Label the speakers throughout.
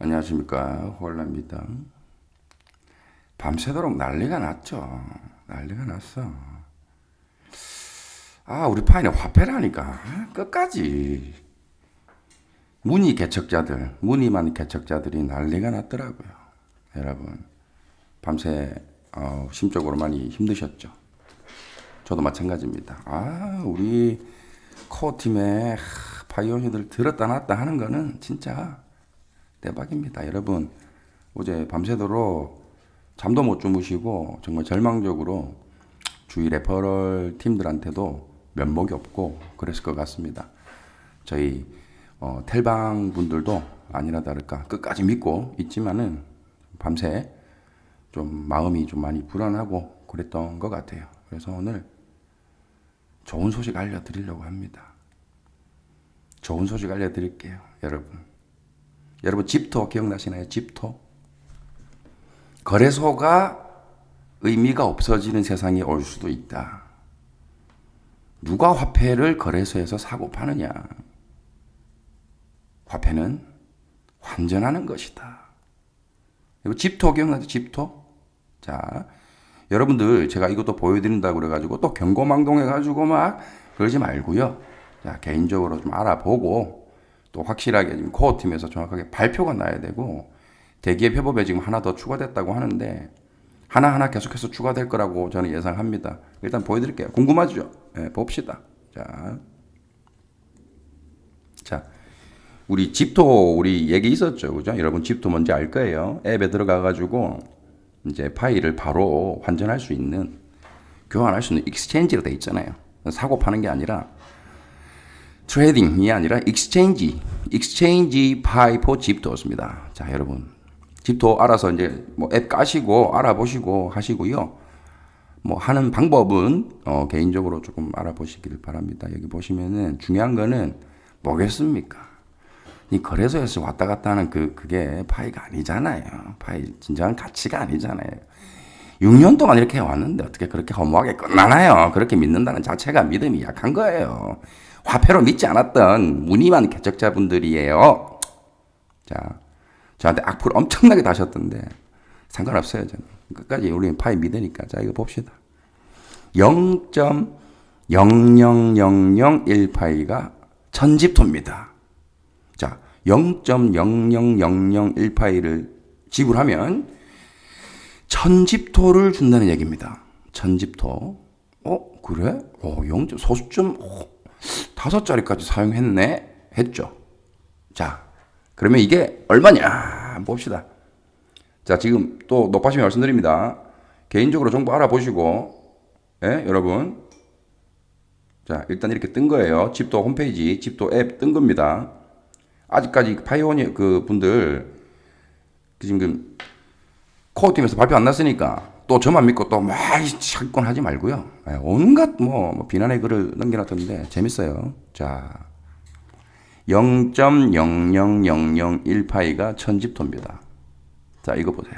Speaker 1: 안녕하십니까 호알라입니다. 밤새도록 난리가 났죠. 난리가 났어. 아 우리 파인에 화폐라니까 아, 끝까지 문의 개척자들 문의만 개척자들이 난리가 났더라고요. 여러분 밤새 어, 심적으로 많이 힘드셨죠. 저도 마찬가지입니다. 아 우리 코어 팀의 파이오니들 들었다 놨다 하는 거는 진짜 대박입니다. 여러분, 어제 밤새도록 잠도 못 주무시고 정말 절망적으로 주위 레퍼럴 팀들한테도 면목이 없고 그랬을 것 같습니다. 저희 어, 텔방 분들도 아니나 다를까 끝까지 믿고 있지만은 밤새 좀 마음이 좀 많이 불안하고 그랬던 것 같아요. 그래서 오늘 좋은 소식 알려드리려고 합니다. 좋은 소식 알려드릴게요, 여러분. 여러분 집토 기억나시나요? 집토. 거래소가 의미가 없어지는 세상이 올 수도 있다. 누가 화폐를 거래소에서 사고 파느냐? 화폐는 환전하는 것이다. 이거 집토 기억나죠? 집토? 자, 여러분들 제가 이것도 보여드린다고 그래가지고 또 경고망동 해가지고 막 그러지 말고요. 자, 개인적으로 좀 알아보고 또 확실하게 지금 코어 팀에서 정확하게 발표가 나야 되고 대기업 협업에 지금 하나 더 추가됐다고 하는데 하나하나 계속해서 추가될 거라고 저는 예상합니다. 일단 보여드릴게요. 궁금하죠? 네, 봅시다. 자. 자. 우리 집토 우리 얘기 있었죠. 그죠? 여러분 집토 뭔지 알 거예요. 앱에 들어가 가지고 이제 파일을 바로 환전할 수 있는 교환할 수 있는 익스체인지가 돼 있잖아요. 사고 파는 게 아니라 트레이딩이 아니라 익스체인지, 익스체인지 파이포 집토였습니다. 자, 여러분. 집토 알아서 이제 뭐 앱 까시고 알아보시고 하시고요. 뭐 하는 방법은 어, 개인적으로 조금 알아보시길 바랍니다. 여기 보시면은 중요한 거는 뭐겠습니까? 이 거래소에서 왔다 갔다 하는 그, 그게 파이가 아니잖아요. 파이 진정한 가치가 아니잖아요. 6년 동안 이렇게 왔는데 어떻게 그렇게 허무하게 끝나나요? 그렇게 믿는다는 자체가 믿음이 약한 거예요. 화폐로 믿지 않았던 무늬만 개척자분들이에요. 자, 저한테 악플 엄청나게 다셨던데 상관없어요. 저는 끝까지 우리는 파이 믿으니까 자 이거 봅시다. 0.00001파이가 천집토입니다. 자, 0.00001파이를 지불하면 천집토를 준다는 얘기입니다. 천집토. 어, 그래? 어, 0. 소수점 어, 다섯 자리까지 사용했네? 했죠. 자, 그러면 이게 얼마냐? 봅시다. 자, 지금 또 높아시면 말씀드립니다. 개인적으로 정보 알아보시고, 예, 여러분. 자, 일단 이렇게 뜬 거예요. 집도 홈페이지, 집도 앱 뜬 겁니다. 아직까지 파이오니 그 분들 지금 코어팀에서 발표 안 났으니까 또 저만 믿고 또막 사건 하지 말고요. 예, 온갖 뭐, 뭐 비난의 글을 남겨놨던데 재밌어요. 자, 0.00001파이가 천집토입니다. 자, 이거 보세요.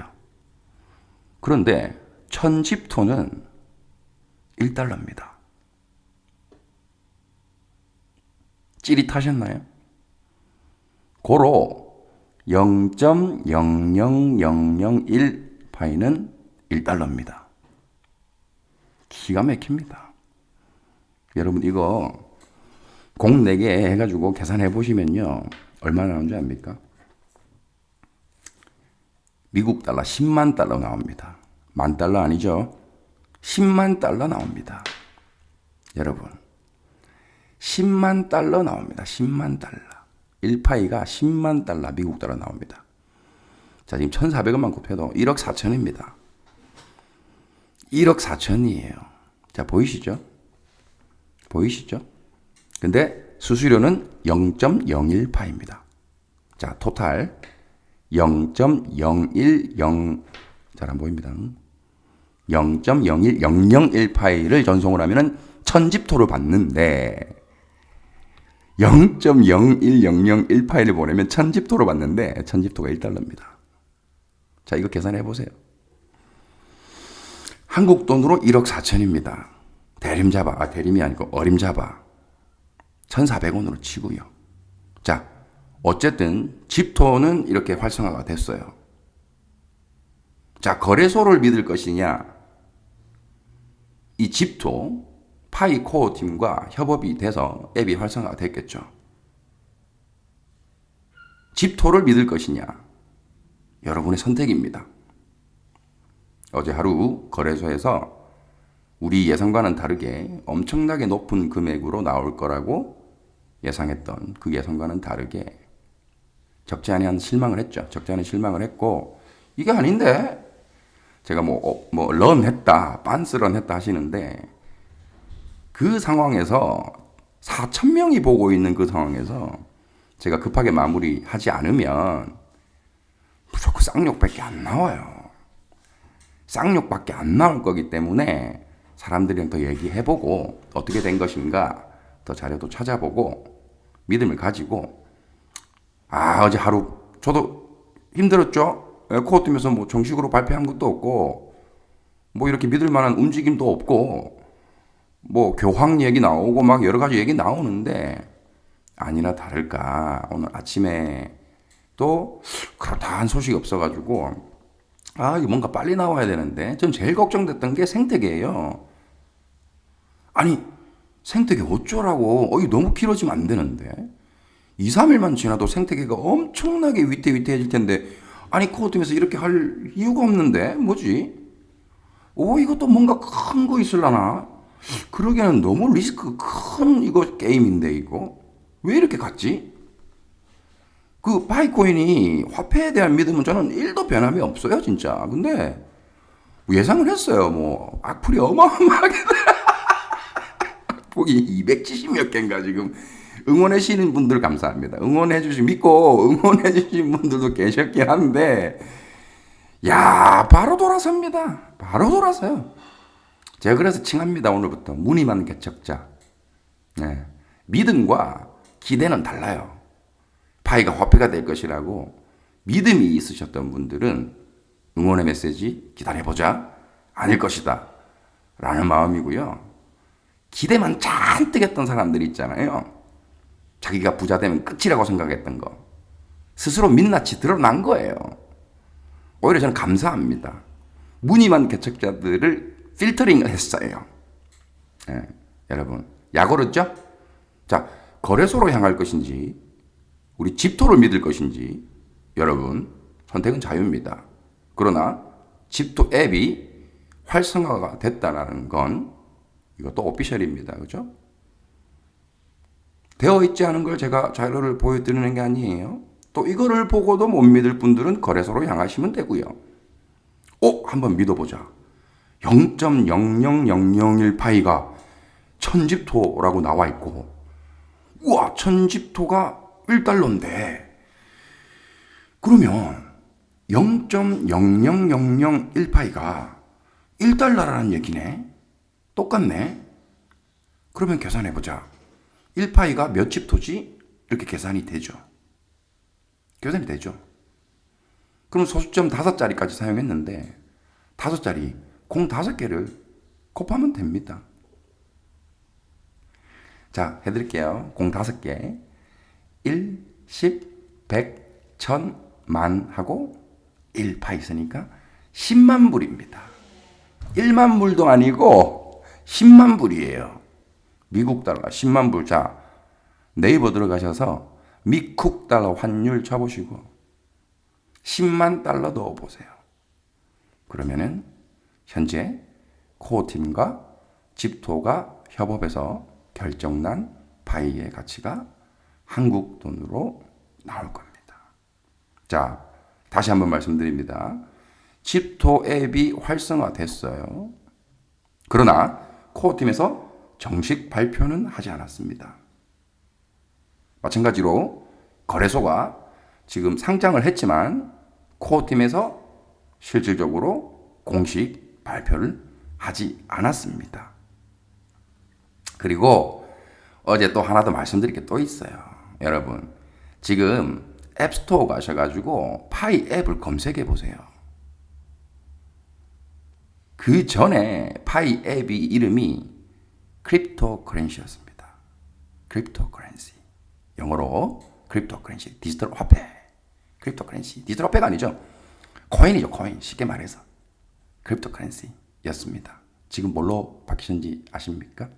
Speaker 1: 그런데 천집토는 1달러입니다. 찌릿하셨나요? 고로 0.00001 파이는 1달러입니다. 기가 막힙니다. 여러분 이거 공 4개 해가지고 계산해 보시면요. 얼마 나오는 줄 압니까? 미국 달러 10만 달러 나옵니다. 만 달러 아니죠? 10만 달러 나옵니다. 여러분 10만 달러 나옵니다. 10만 달러. 1파이가 10만 달러 미국 달러 나옵니다. 자, 지금 1,400원만 곱해도 1억 4천입니다. 1억 4천이에요. 자, 보이시죠? 보이시죠? 근데 수수료는 0.01파입니다. 자, 토탈 0.010 잘 안 보입니다. 0.01001파이를 전송을 하면은 천집토를 받는데 0.01001파이를 보내면 천집토로 받는데 천집토가 1달러입니다. 자, 이거 계산해 보세요. 한국 돈으로 1억 4천입니다. 대림 잡아, 아, 대림이 아니고 어림 잡아. 1,400원으로 치고요. 자, 어쨌든 집토는 이렇게 활성화가 됐어요. 자, 거래소를 믿을 것이냐? 이 집토 파이 코어 팀과 협업이 돼서 앱이 활성화가 됐겠죠. 집토를 믿을 것이냐? 여러분의 선택입니다. 어제 하루 거래소에서 우리 예상과는 다르게 엄청나게 높은 금액으로 나올 거라고 예상했던 그 예상과는 다르게 적지 않은 실망을 했죠. 적지 않은 실망을 했고 이게 아닌데 제가 뭐 뭐런 했다, 빤스런 했다 하시는데 그 상황에서 4천 명이 보고 있는 그 상황에서 제가 급하게 마무리하지 않으면 무조건 쌍욕밖에 안 나와요. 쌍욕밖에 안 나올 거기 때문에 사람들이랑 더 얘기해보고 어떻게 된 것인가 더 자료도 찾아보고 믿음을 가지고 아 어제 하루 저도 힘들었죠. 코어 뛰면서 뭐 정식으로 발표한 것도 없고 뭐 이렇게 믿을 만한 움직임도 없고 뭐 교황 얘기 나오고 막 여러 가지 얘기 나오는데 아니나 다를까 오늘 아침에 또 그렇다한 소식이 없어가지고 아 이거 뭔가 빨리 나와야 되는데 전 제일 걱정됐던 게 생태계예요. 아니 생태계 어쩌라고 어 이거 너무 길어지면 안 되는데 2, 3일만 지나도 생태계가 엄청나게 위태위태해질 텐데 아니 코어팀에서 이렇게 할 이유가 없는데 뭐지? 오 이것도 뭔가 큰 거 있을라나? 그러기에는 너무 리스크 큰 이거 게임인데 이거 왜 이렇게 갔지? 그 파이코인이 화폐에 대한 믿음은 저는 1도 변함이 없어요 진짜. 근데 예상을 했어요. 뭐 악플이 어마어마하게 악플이 270몇 개인가 지금. 응원해 주시는 분들 감사합니다. 응원해 주시 믿고 응원해 주신 분들도 계셨긴 한데 야 바로 돌아섭니다. 바로 돌아서요. 제가 그래서 칭합니다 오늘부터. 무늬만 개척자. 네. 믿음과 기대는 달라요 파이가 화폐가 될 것이라고 믿음이 있으셨던 분들은 응원의 메시지 기다려보자. 아닐 것이다. 라는 마음이고요. 기대만 잔뜩 했던 사람들이 있잖아요. 자기가 부자 되면 끝이라고 생각했던 거. 스스로 민낯이 드러난 거예요. 오히려 저는 감사합니다. 무늬만 개척자들을 필터링을 했어요. 예, 여러분, 약오르죠? 자, 거래소로 향할 것인지, 우리 집토를 믿을 것인지, 여러분, 선택은 자유입니다. 그러나, 집토 앱이 활성화가 됐다는 건, 이것도 오피셜입니다. 그죠? 되어 있지 않은 걸 제가 자료를 보여드리는 게 아니에요. 또 이거를 보고도 못 믿을 분들은 거래소로 향하시면 되고요. 오, 한번 믿어보자. 0.00001 파이가 천집토라고 나와 있고, 우와, 천집토가 1달러인데, 그러면 0.00001 파이가 1달러라는 얘기네? 똑같네? 그러면 계산해 보자. 1파이가 몇 집토지? 이렇게 계산이 되죠. 계산이 되죠. 그럼 소수점 5자리까지 사용했는데, 5자리 공 다섯 개를 곱하면 됩니다. 자, 해드릴게요. 공 다섯 개. 1, 10, 100, 1000, 만 하고 1파 있으니까 10만 불입니다. 1만 불도 아니고 10만 불이에요. 미국 달러 10만 불. 자, 네이버 들어가셔서 미국 달러 환율 쳐보시고 10만 달러 넣어보세요. 그러면은 현재 코어팀과 집토가 협업해서 결정난 바이의 가치가 한국 돈으로 나올 겁니다. 자, 다시 한번 말씀드립니다. 집토 앱이 활성화됐어요. 그러나 코어 팀에서 정식 발표는 하지 않았습니다. 마찬가지로 거래소가 지금 상장을 했지만 코어 팀에서 실질적으로 공식 발표를 하지 않았습니다. 그리고 어제 또 하나 더 말씀드릴 게 또 있어요. 여러분, 지금 앱스토어 가셔가지고 파이 앱을 검색해 보세요. 그 전에 파이 앱이 이름이 크립토 커런시였습니다. 크립토 커런시. 영어로 크립토커런시, 디지털 화폐. 크립토커런시, 디지털 화폐가 아니죠. 코인이죠, 코인. 쉽게 말해서. 크립토커런시였습니다. 지금 뭘로 바뀌셨는지 아십니까?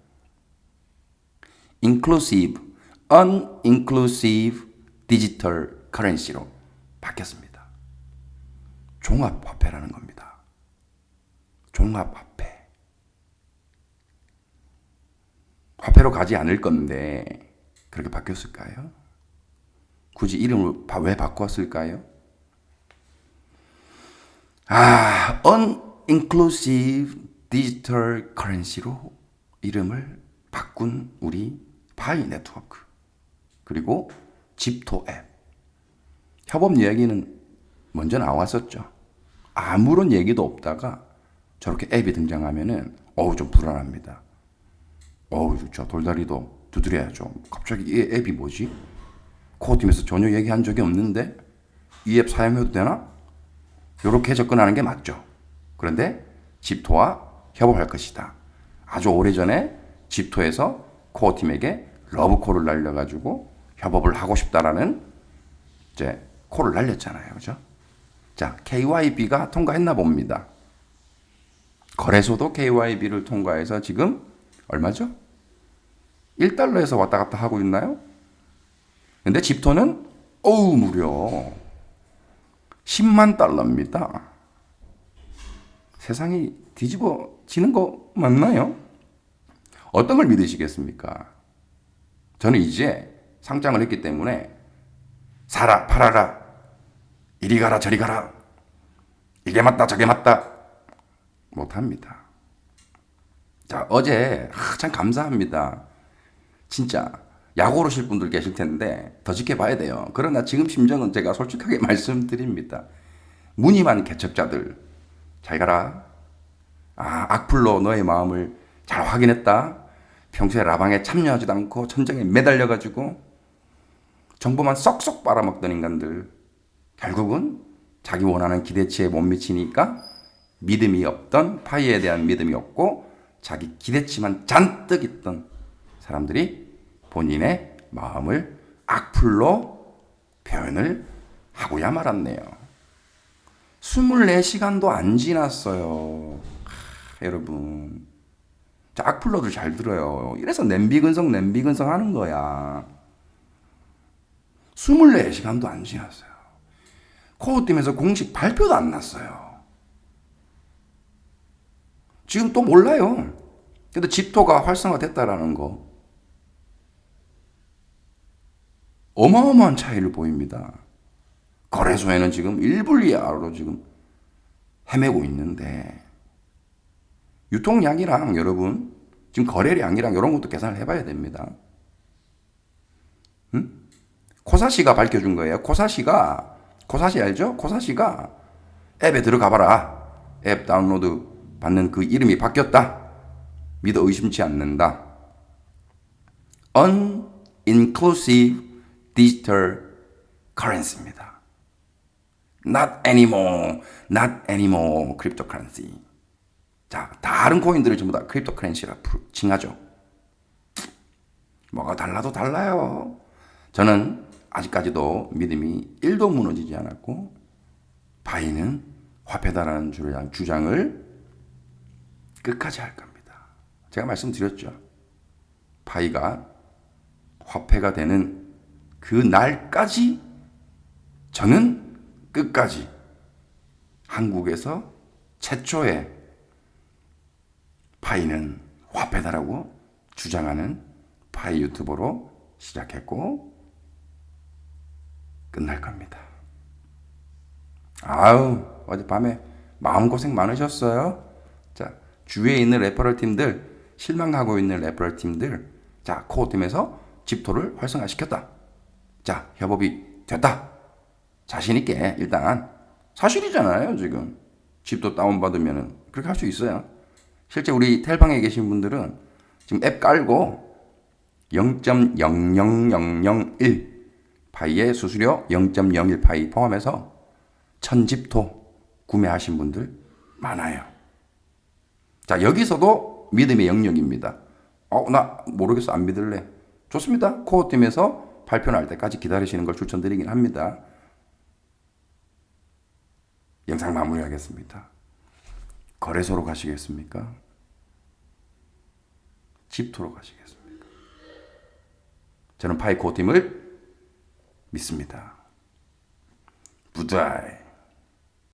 Speaker 1: inclusive, uninclusive digital currency로 바뀌었습니다. 종합 화폐라는 겁니다. 종합 화폐. 화폐로 가지 않을 건데 그렇게 바뀌었을까요? 굳이 이름을 바- 왜 바꿨을까요? 아, uninclusive digital currency로 이름을 바꾼 우리 파이 네트워크 그리고 집토 앱 협업 이야기는 먼저 나왔었죠. 아무런 얘기도 없다가 저렇게 앱이 등장하면은 어우 좀 불안합니다. 어우 저 돌다리도 두드려야죠. 갑자기 이 앱이 뭐지? 코어팀에서 전혀 얘기한 적이 없는데 이 앱 사용해도 되나? 이렇게 접근하는 게 맞죠. 그런데 집토와 협업할 것이다. 아주 오래전에 집토에서 코어팀에게 러브콜을 날려가지고 협업을 하고 싶다라는 이제 콜을 날렸잖아요. 그죠? 자, KYB가 통과했나 봅니다. 거래소도 KYB를 통과해서 지금 얼마죠? 1달러에서 왔다 갔다 하고 있나요? 근데 집토는 어우 무려 10만 달러입니다. 세상이 뒤집어지는 거 맞나요? 어떤 걸 믿으시겠습니까? 저는 이제 상장을 했기 때문에 사라 팔아라 이리 가라 저리 가라 이게 맞다 저게 맞다 못합니다. 자 어제 아, 참 감사합니다. 진짜 약 오르실 분들 계실 텐데 더 지켜봐야 돼요. 그러나 지금 심정은 제가 솔직하게 말씀드립니다. 무늬만 개척자들 잘 가라. 아 악플로 너의 마음을 잘 확인했다. 평소에 라방에 참여하지도 않고 천정에 매달려가지고 정보만 쏙쏙 빨아먹던 인간들 결국은 자기 원하는 기대치에 못 미치니까 믿음이 없던 파이에 대한 믿음이 없고 자기 기대치만 잔뜩 있던 사람들이 본인의 마음을 악플로 표현을 하고야 말았네요. 24시간도 안 지났어요. 하, 여러분. 자, 악플로들 잘 들어요. 이래서 냄비근성, 냄비근성 하는 거야. 24시간도 안 지났어요. 코어팀에서 공식 발표도 안 났어요. 지금 또 몰라요. 근데 집토가 활성화됐다라는 거. 어마어마한 차이를 보입니다. 거래소에는 지금 1불 이하로 지금 헤매고 있는데 유통량이랑 여러분 지금 거래량이랑 이런 것도 계산을 해봐야 됩니다. 응? 코사시가 밝혀준 거예요. 코사시가 코사시 알죠? 코사시가 앱에 들어가 봐라. 앱 다운로드 받는 그 이름이 바뀌었다. 믿어 의심치 않는다. Uninclusive Digital Currency입니다. Not anymore, not anymore cryptocurrency. 자, 다른 코인들을 전부 다 크립토커런시라 칭하죠. 뭐가 달라도 달라요. 저는 아직까지도 믿음이 1도 무너지지 않았고 바이는 화폐다라는 주장- 주장을 끝까지 할 겁니다. 제가 말씀드렸죠. 바이가 화폐가 되는 그 날까지 저는 끝까지 한국에서 최초의 파이는 화폐다라고 주장하는 파이 유튜버로 시작했고 끝날 겁니다. 아우 어젯밤에 마음고생 많으셨어요. 자 주위에 있는 레퍼럴 팀들 실망하고 있는 레퍼럴 팀들 자 코어 팀에서 집토를 활성화시켰다. 자 협업이 됐다. 자신 있게 일단 사실이잖아요 지금 집도 다운 받으면은 그렇게 할 수 있어요. 실제 우리 텔방에 계신 분들은 지금 앱 깔고 0.00001 파이의 수수료 0.01 파이 포함해서 천집토 구매하신 분들 많아요. 자, 여기서도 믿음의 영역입니다. 어, 나 모르겠어. 안 믿을래. 좋습니다. 코어팀에서 발표 날 때까지 기다리시는 걸 추천드리긴 합니다. 영상 마무리하겠습니다. 거래소로 가시겠습니까? 집토로 가시겠습니까? 저는 파이코팀을 믿습니다. 부다이.